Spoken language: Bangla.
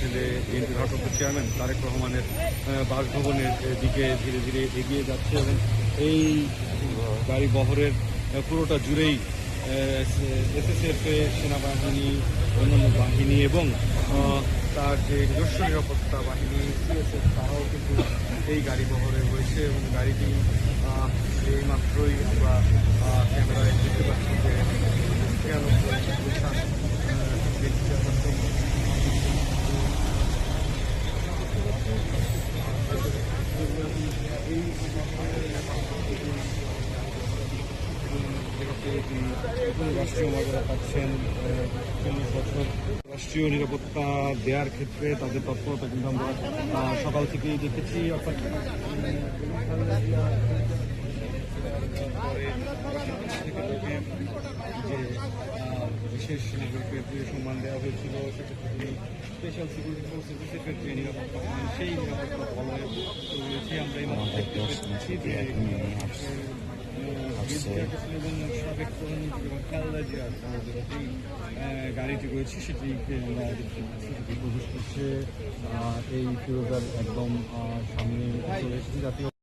ছেলে বিএনপির ভারপ্রাপ্ত চেয়ারম্যান তারেক রহমানের বাসভবনের দিকে ধীরে ধীরে এগিয়ে যাচ্ছে এবং এই গাড়ি বহরের পুরোটা জুড়েই এসএসএফ সেনাবাহিনী অন্যান্য বাহিনী এবং তার যে নিজস্ব নিরাপত্তা বাহিনী সিএসএফ তারাও কিন্তু এই গাড়ি বহরে রয়েছে এবং গাড়িটি আহ, এই মাত্রই আমরা ক্যামেরায় দেখতে পাচ্ছি। রাষ্ট্রীয় মর্যাদা পাচ্ছেন রাষ্ট্রীয় নিরাপত্তা দেওয়ার ক্ষেত্রে তাদের তৎপরতা কিন্তু আমরা সকাল থেকেই দেখেছি, অর্থাৎ বিশেষ নাগরিকের সম্মান দেওয়া হয়েছিল, সেক্ষেত্রে সিকিউরিটি ফোর্সের নিরাপত্তা সেই নিরাপত্তা রয়েছে আমরা এই দেখতে পাচ্ছি এবং সাবেক প্রধানমন্ত্রী এবং গাড়িটি রয়েছে সেটিকে আমরা সেটি প্রবেশ করছে এই ফিরোজার একদম সামনে চলে এসেছে জাতীয়